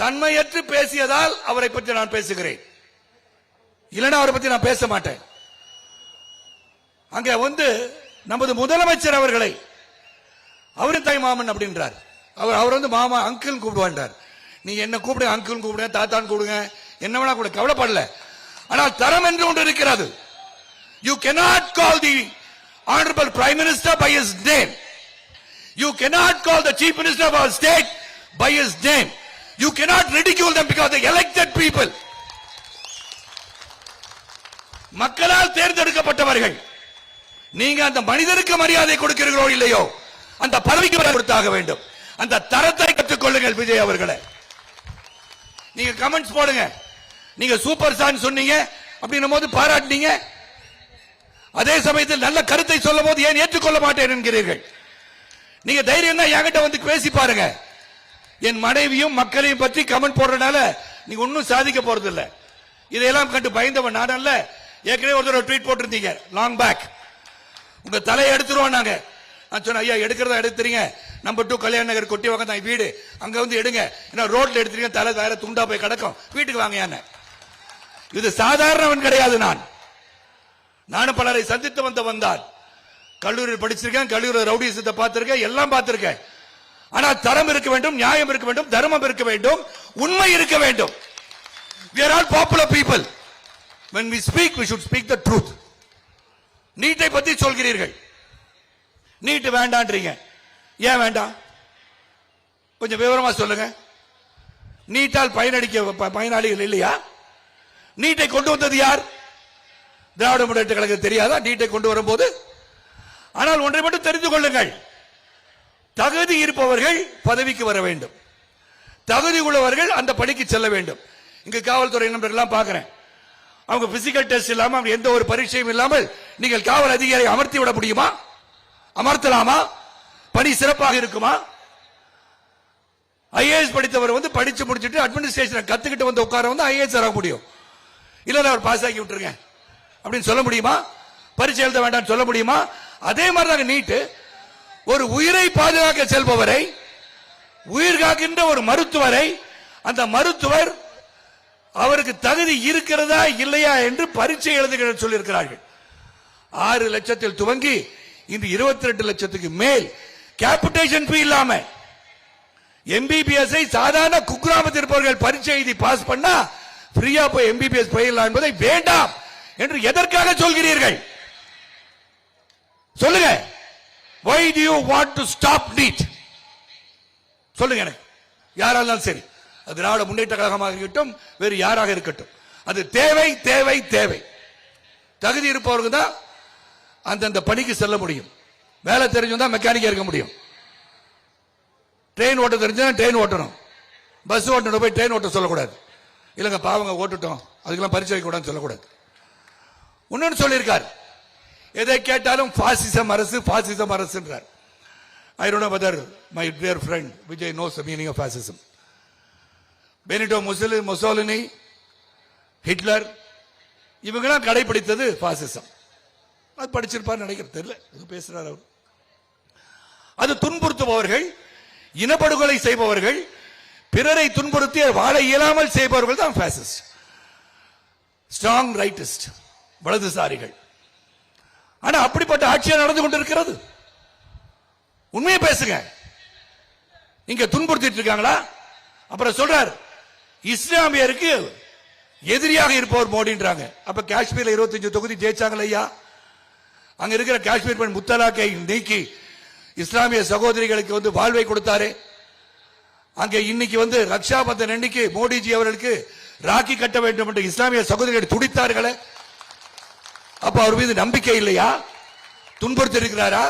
தன்மையற்று பேசியதால் அவரை பற்றி நான் பேசுகிறேன். இல்லைன்னா அவரை பற்றி நான் பேச மாட்டேன். அங்க வந்து நமது முதலமைச்சர் அவர்களை அவரு தாய் மாமன் அப்படின்றார். அவர் அவர் வந்து மாமா அங்கிள் கூப்பிடுவான்றார். நீ என்ன கூப்பிடு அங்கிள் கூப்பிடுங்க தாத்தான் கூப்பிடுங்க. என்ன வேணா கூட கவலைப்படல. ஆனால் தரம் என்று ஒன்று இருக்கிறது. You cannot call the honourable prime minister by his name you cannot call the chief minister of state by his name you cannot ridicule them because they elected people. மக்களால் தேர்ந்தெடுக்கப்பட்டவர்கள். நீங்க அந்த மனிதருக்கு மரியாதை கொடுக்கிறீர்களோ இல்லையோ அந்த பதவிக்கு கொடுத்தாக வேண்டும். அந்த தரத்தை கற்றுக்கொள்ளுங்கள் விஜய் அவர்களை. நீங்க கமெண்ட்ஸ் போடுங்க. நீங்க சூப்பர் ஸ்டார் சொன்னீங்க அப்படின்னும் போது பாராட்டினீங்க. அதே சமயத்தில் நல்ல கருத்தை சொல்லும் போது ஏன் ஏற்றுக்கொள்ள மாட்டேன் என்கிறீர்கள். நீங்க தைரியம் தான் என்கிட்ட வந்து பேசி பாருங்க. என் மனைவியும் மக்களையும் பற்றி கமெண்ட் போடுறதுனால நீங்க ஒன்னும் சாதிக்க போறது இல்ல இதையெல்லாம் கண்டு பயந்தவன் நான் அல்ல ஏற்கனவே ஒருத்தர் ட்வீட் போட்டிருந்தீங்க. லாங் பேக் உங்க தலையை எடுத்துருவோம் நாங்க. நான் சொன்னேன் ஐயா எடுக்கிறதா எடுத்துறீங்க. நம்பர் டூ கல்யாண நகர் கொட்டி வாங்க தான் வீடு. அங்க வந்து எடுங்க. ஏன்னா ரோட்ல எடுத்துறீங்க தலை வேற துண்டா போய் கிடக்கும். வீட்டுக்கு வாங்க என்ன இது சாதாரணவன் கிடையாது நான். நானும் பலரை சந்தித்து வந்த வந்தார் கல்லூரியில் படிச்சிருக்கேன் கல்லூரியில் ரவுடிசத்தை பார்த்திருக்கேன் எல்லாம் பார்த்திருக்கேன். ஆனா தரம் இருக்க வேண்டும் நியாயம் இருக்க வேண்டும் தர்மம் இருக்க வேண்டும் உண்மை இருக்க வேண்டும். We are all popular people. When we speak we should speak the truth. நீட்டை பத்தி சொல்கிறீர்கள். நீட் வேண்டான்றீங்க. ஏன் வேண்டாம்? கொஞ்சம் விவரமா சொல்லுங்க. நீட்டால் பயனடிக்க ப- பயனாளிகள் இல்லையா? நீட்டை கொண்டு வந்தது யார்? திராவிட முன்னேற்ற கழகம் தெரியாதா? நீட்டை கொண்டு வரும்போது? ஆனால் ஒன்றை மட்டும் தெரிந்து கொள்ளுங்கள். தகுதி இருப்பவர்கள் பதவிக்கு வர வேண்டும். தகுதி உள்ளவர்கள் அந்த பணிக்கு செல்ல வேண்டும். இங்கு காவல்துறை நண்பர்கள்லாம் பார்க்கிறேன். அவங்க பிசிக்கல் டெஸ்ட் இல்லாம அவங்க எந்த ஒரு பரீட்சையும் இல்லாமல் நீங்கள் காவல் அதிகாரி அமர்த்தி விட முடியுமா? அமர்த்தலாமா? பணி சிறப்பாக இருக்குமா? ஐஏஎஸ் படித்தவர் வந்து படிச்சு முடிச்சுட்டு அட்மினிஸ்ட்ரேஷன் கத்துக்கிட்டு வந்து உட்கார வந்து ஐஏஎஸ் ஆக முடியும். இல்ல அவர் பாஸ் ஆக்கி விட்டுருங்க. அப்படின்னு சொல்ல முடியுமா? பரீட்சை எழுத வேண்டாம்னு சொல்ல முடியுமா? அதே மாதிரி தாங்க நீட்டு. ஒரு உயிரை பாதுகாக்க செல்பவரை உயிர் காக்கின்ற ஒரு மருத்துவரை அந்த மருத்துவர் அவருக்கு தகுதி இருக்கிறதா இல்லையா என்று பரீட்சை எழுதுகிற சொல்லியிருக்கிறார்கள். ஆறு லட்சத்தில் துவங்கி இன்று இருபத்தி ரெண்டு லட்சத்துக்கு மேல் கேபிடேஷன் ஃபீ இல்லாம எம்பிபிஎஸ் சாதாரண குக்கிராமத்தில் இருப்பவர்கள் பரீட்சை எழுதி பாஸ் பண்ணா ஃப்ரீயா போய் எம்பிபிஎஸ் பயிரலாம் என்பதை வேண்டாம் என்று எதற்காக சொல்கிறீர்கள்? சொல்லுங்க. Why do you want to stop NEET சொல்லுங்க எனக்கு. யாரா இருந்தாலும் சரி. அது திராவிட முன்னேற்ற கழகமாக இருக்கட்டும் வேறு யாராக இருக்கட்டும். அது தேவை தேவை தேவை. தகுதி இருப்பவருக்கு தான் அந்தந்த பணிக்கு செல்ல முடியும். வேலை தெரிஞ்சுதான் மெக்கானிக்கா இருக்க முடியும். ட்ரெயின் ஓட்ட தெரிஞ்சா ட்ரெயின் ஓட்டணும். பஸ் ஓட்டணும் போய் ட்ரெயின் ஓட்ட சொல்லக்கூடாது. இல்லைங்க பாவங்க ஓட்டுட்டோம். அதுக்கெல்லாம் பரிசு வைக்கக்கூடாதுன்னு சொல்லக்கூடாது. இன்னொன்று சொல்லியிருக்கார். எதை கேட்டாலும் பாசிசம் அரசு பாசிசம் அரசுன்றார். I don't bother my dear friend Vijay knows meaning of பாசிசம் Benito முசலி முசோலினி ஹிட்லர் இவங்களாம் கடைபிடித்தது பாசிசம் அது படிச்சிருப்பார் நினைக்கிறது தெரியல. இது பேசுறாரு அவர். அது துன்புறுத்துபவர்கள் இனப்படுகொலை செய்பவர்கள் பிறரை துன்புறுத்தி வாழ இயலாமல் செய்பவர்கள் தான் ஸ்ட்ராங் ரைட்டிஸ்ட் வலதுசாரிகள். ஆனா அப்படிப்பட்ட ஆட்சியா நடந்து கொண்டிருக்கிறது. உண்மையை பேசுங்க. இங்க துன்புறுத்திட்டு இருக்காங்களா? அப்புறம் சொல்றார் இஸ்லாமியருக்கு எதிரியாக இருப்பவர் மோடின்றாங்க. அப்ப காஷ்மீர்ல 25 தொகுதி ஜெயிச்சாங்களா ஐயா? அங்க இருக்கிற காஷ்மீர் பெண் முத்தலாக்கை நீக்கி இஸ்லாமிய சகோதரிகளுக்கு வந்து வாழ்வை கொடுத்தாரு. அங்க இன்னைக்கு வந்து ரக்ஷா பந்தன் அன்னைக்கு மோடிஜி அவர்களுக்கு ராக்கி கட்ட வேண்டும் என்று இஸ்லாமிய சகோதரிகள் துடித்தார்களே. அப்ப அவர் மீது நம்பிக்கை இல்லையா? துன்புறுத்தி இருக்கிறாரா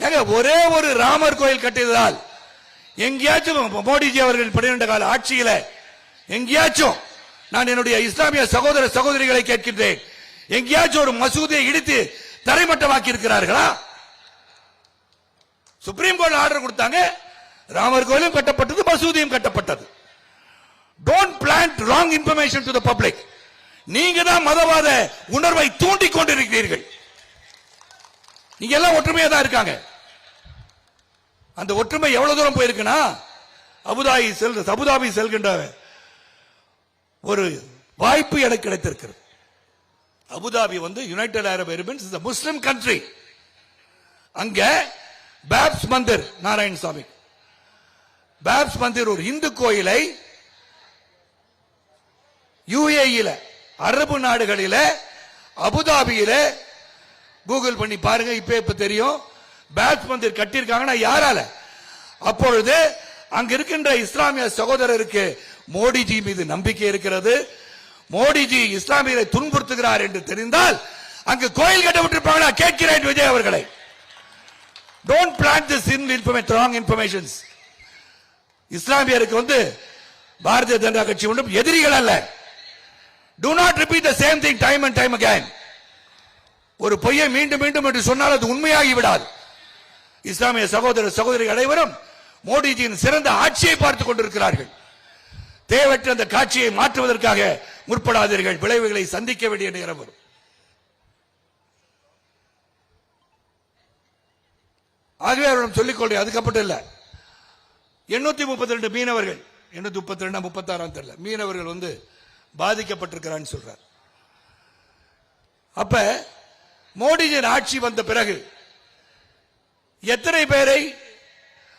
ஏங்க ஒரே ஒரு ராமர் கோயில் கட்டியதால் எங்கேயாச்சும் மோடிஜி அவர்கள் பன்னிரண்டு கால ஆட்சியில எங்கேயாச்சும் நான் என்னுடைய இஸ்லாமிய சகோதர சகோதரிகளை கேட்கின்றேன் எங்கேயாச்சும் ஒரு மசூதியை இடித்து தரைமட்டமாக்கி இருக்கிறார்களா சுப்ரீம் கோர்ட் ஆர்டர் கொடுத்தாங்க ராமர் கோயிலும் கட்டப்பட்டது மசூதியும் கட்டப்பட்டது. Don't plan wrong information to the public நீங்க தான் மதவாத உணர்வை தூண்டி கொண்டிருக்கிறீர்கள். நீங்க எல்லாம் ஒற்றுமையா தான் இருக்காங்க. அந்த ஒற்றுமை எவ்வளவு தூரம் போயிருக்குன்னா அபுதாபி செல் அபுதாபி செல்கின்ற ஒரு வாய்ப்பு எனக்கு கிடைத்திருக்கிறது. அபுதாபி வந்து United Arab Emirates is Muslim country அங்க பேப்ஸ் மந்திர் நாராயணசாமி பேப்ஸ் மந்திர் ஒரு இந்து கோயிலை யுஏஇல அரபு நாடுகளில அபுதாபியில கூகுள் பண்ணி பாருங்க இப்ப இப்ப தெரியும். பேட்ஸ் மந்திர் கட்டியிருக்காங்கன்னா யாரால? அப்பொழுது அங்க இருக்கின்ற இஸ்லாமிய சகோதரருக்கு மோடிஜி மீது நம்பிக்கை இருக்கிறது. மோடிஜி இஸ்லாமியரை துன்புறுத்துகிறார் என்று தெரிந்தால் அங்கு கோயில் கட்ட விட்டிருப்பாங்களா? கேட்கிறேன் விஜய் அவர்களை. Don't plan this information wrong informations இஸ்லாமியருக்கு வந்து பாரதிய ஜனதா கட்சி ஒன்றும் எதிரிகள் அல்ல. Do not repeat the same thing time and time again. ஒரு பொய்யை மீண்டும் மீண்டும் என்று சொன்னால் அது உண்மையாகி விடாது. இஸ்லாமிய சகோதர சகோதரி அனைவரும் மோடிஜியின் சிறந்த ஆட்சியை பார்த்துக் கொண்டிருக்கிறார்கள். தேவையற்ற அந்த காட்சியை மாற்றுவதற்காக முற்படாதீர்கள். விளைவுகளை சந்திக்க வேண்டிய நேரம் வரும். ஆகவே அவரிடம் சொல்லிக்கொள்ள அதுக்கப்பட்ட இல்லை எண்ணூத்தி முப்பத்தி ரெண்டு மீனவர்கள். எண்ணூத்தி முப்பத்தி ரெண்டா முப்பத்தாறாம் தெரியல. மீனவர்கள் வந்து பாதிக்கப்பட்டிருக்கிறான்னு சொல்றார். அப்ப மோடிஜியின் ஆட்சி வந்த பிறகு எத்தனை பேரை?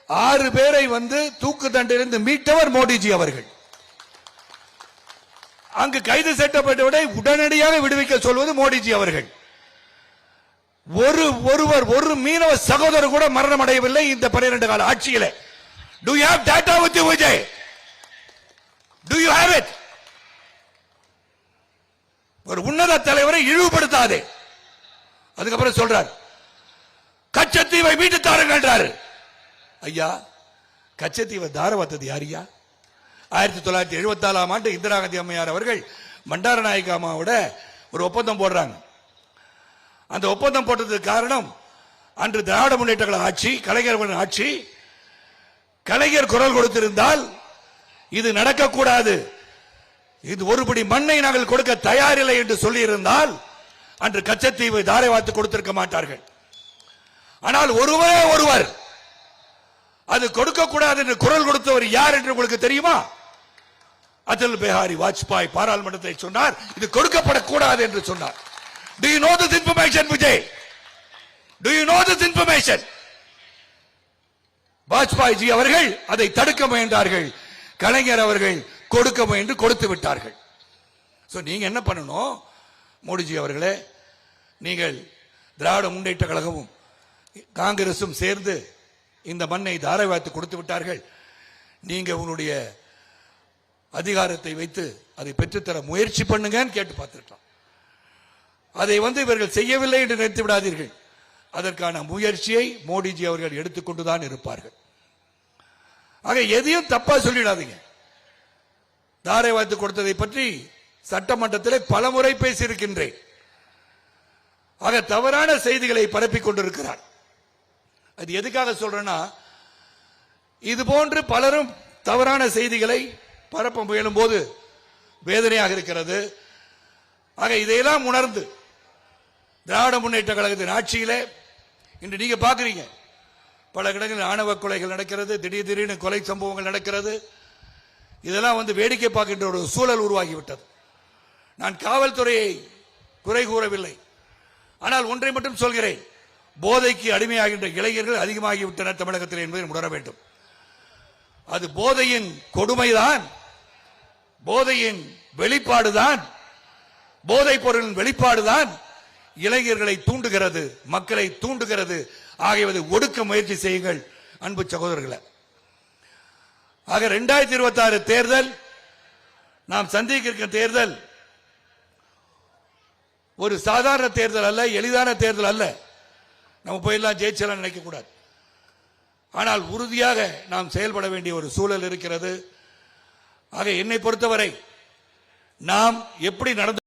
ஆறு பேரை வந்து தூக்கு தண்டிலிருந்து மீட்டவர் மோடிஜி அவர்கள். அங்கு கைது செய்யப்பட்டவரை உடனடியாக விடுவிக்க சொல்வது மோடிஜி அவர்கள். ஒரு ஒருவர் ஒரு மீனவ சகோதரர் கூட மரணம் அடையவில்லை இந்த பன்னிரண்டு கால ஆட்சியில. Do you have data with Vijay do you have it ஒரு உன்னத தலைவரை இழிவுபடுத்தாதே. அதுக்கப்புறம் சொல்றார் கச்சத்தீவை மீட்டு தாருங்கன்றாரு ஐயா கச்சத்தீவை தாரவத்தது யாரியா? ஆயிரத்தி தொள்ளாயிரத்தி எழுபத்தி நாலாம் ஆண்டு இந்திரா காந்தி அம்மையார் அவர்கள் மண்டார நாயக்க அம்மாவோட ஒரு ஒப்பந்தம் போடுறாங்க. அந்த ஒப்பந்தம் போட்டதுக்கு காரணம் அன்று திராவிட முன்னேற்ற ஆட்சி கலைஞர் ஆட்சி கலைஞர் குரல் கொடுத்திருந்தால் இது நடக்கக்கூடாது. இது ஒருபடி மண்ணை நாங்கள் கொடுக்க தயாரில்லை என்று சொல்லியிருந்தால் அன்று கச்சத்தீவு தாரை வாத்து கொடுத்திருக்க மாட்டார்கள். ஆனால் ஒருவரே ஒருவர் அது கொடுக்க கூடாது என்று குரல் கொடுத்தவர் யார் என்று உங்களுக்கு தெரியுமா? அடல் பிஹாரி வாஜ்பாய் பாராளுமன்றத்தை சொன்னார் இது கொடுக்கப்படக்கூடாது என்று சொன்னார். Do you know this information Vijay do you know this information Vajpayee ji அவர்கள் அதை தடுக்க முயன்றார்கள். கலைஞர் அவர்கள் கொடுக்க முயன்று கொடுத்து விட்டார்கள். ஸோ நீங்கள் என்ன பண்ணணும்? மோடிஜி அவர்களே நீங்கள் திராவிட முன்னேற்ற கழகமும் காங்கிரஸும் சேர்ந்து இந்த மண்ணை தாரவாத்து கொடுத்து விட்டார்கள். நீங்கள் உன்னுடைய அதிகாரத்தை வைத்து அதை பெற்றுத்தர முயற்சி பண்ணுங்கன்னு கேட்டு பார்த்துருக்கலாம் அதை வந்து இவர்கள் செய்யவில்லை என்று நினைத்து விடாதீர்கள். அதற்கான முயற்சியை மோடிஜி அவர்கள் எடுத்துக்கொண்டுதான் இருப்பார்கள். ஆக எதையும் தப்பா சொல்லிடாதீங்க. தாரை வாய்த்து கொடுத்ததை பற்றி சட்டமன்றத்திலே பல முறை பேசியிருக்கின்றேன். ஆக தவறான செய்திகளை பரப்பிக் கொண்டிருக்கிறார். அது எதுக்காக சொல்றேன்னா இது போன்று பலரும் தவறான செய்திகளை பரப்ப முயலும் போது வேதனையாக இருக்கிறது. ஆக இதையெல்லாம் உணர்ந்து திராவிட முன்னேற்ற கழகத்தின் ஆட்சியிலே இன்று நீங்க பாக்குறீங்க பல இடங்களில் ஆணவ கொலைகள் நடக்கிறது திடீர் திடீர்னு கொலை சம்பவங்கள் நடக்கிறது. இதெல்லாம் வந்து வேடிக்கை பார்க்கின்ற ஒரு சூழல் உருவாகிவிட்டது. நான் காவல்துறையை குறை கூறவில்லை. ஆனால் ஒன்றை மட்டும் சொல்கிறேன். போதைக்கு அடிமையாகின்ற இளைஞர்கள் அதிகமாகிவிட்டனர் தமிழகத்தில் என்பதை உணர வேண்டும். அது போதையின் கொடுமைதான். போதையின் வெளிப்பாடுதான். போதைப் பொருளின் வெளிப்பாடுதான். இளைஞர்களை தூண்டுகிறது மக்களை தூண்டுகிறது. ஆகியவை ஒடுக்க முயற்சி செய்யுங்கள் அன்பு சகோதரர்களை. ஆக இரண்டாயிரத்தி இருபத்தி ஆறு தேர்தல் நாம் சந்திக்க இருக்கிற தேர்தல் ஒரு சாதாரண தேர்தல் அல்ல எளிதான தேர்தல் அல்ல. நம்ம போயெல்லாம் ஜெயிச்சலாம் நினைக்க கூடாது ஆனால் உறுதியாக நாம் செயல்பட வேண்டிய ஒரு சூழல் இருக்கிறது. ஆக என்னை பொறுத்தவரை நாம் எப்படி நடந்து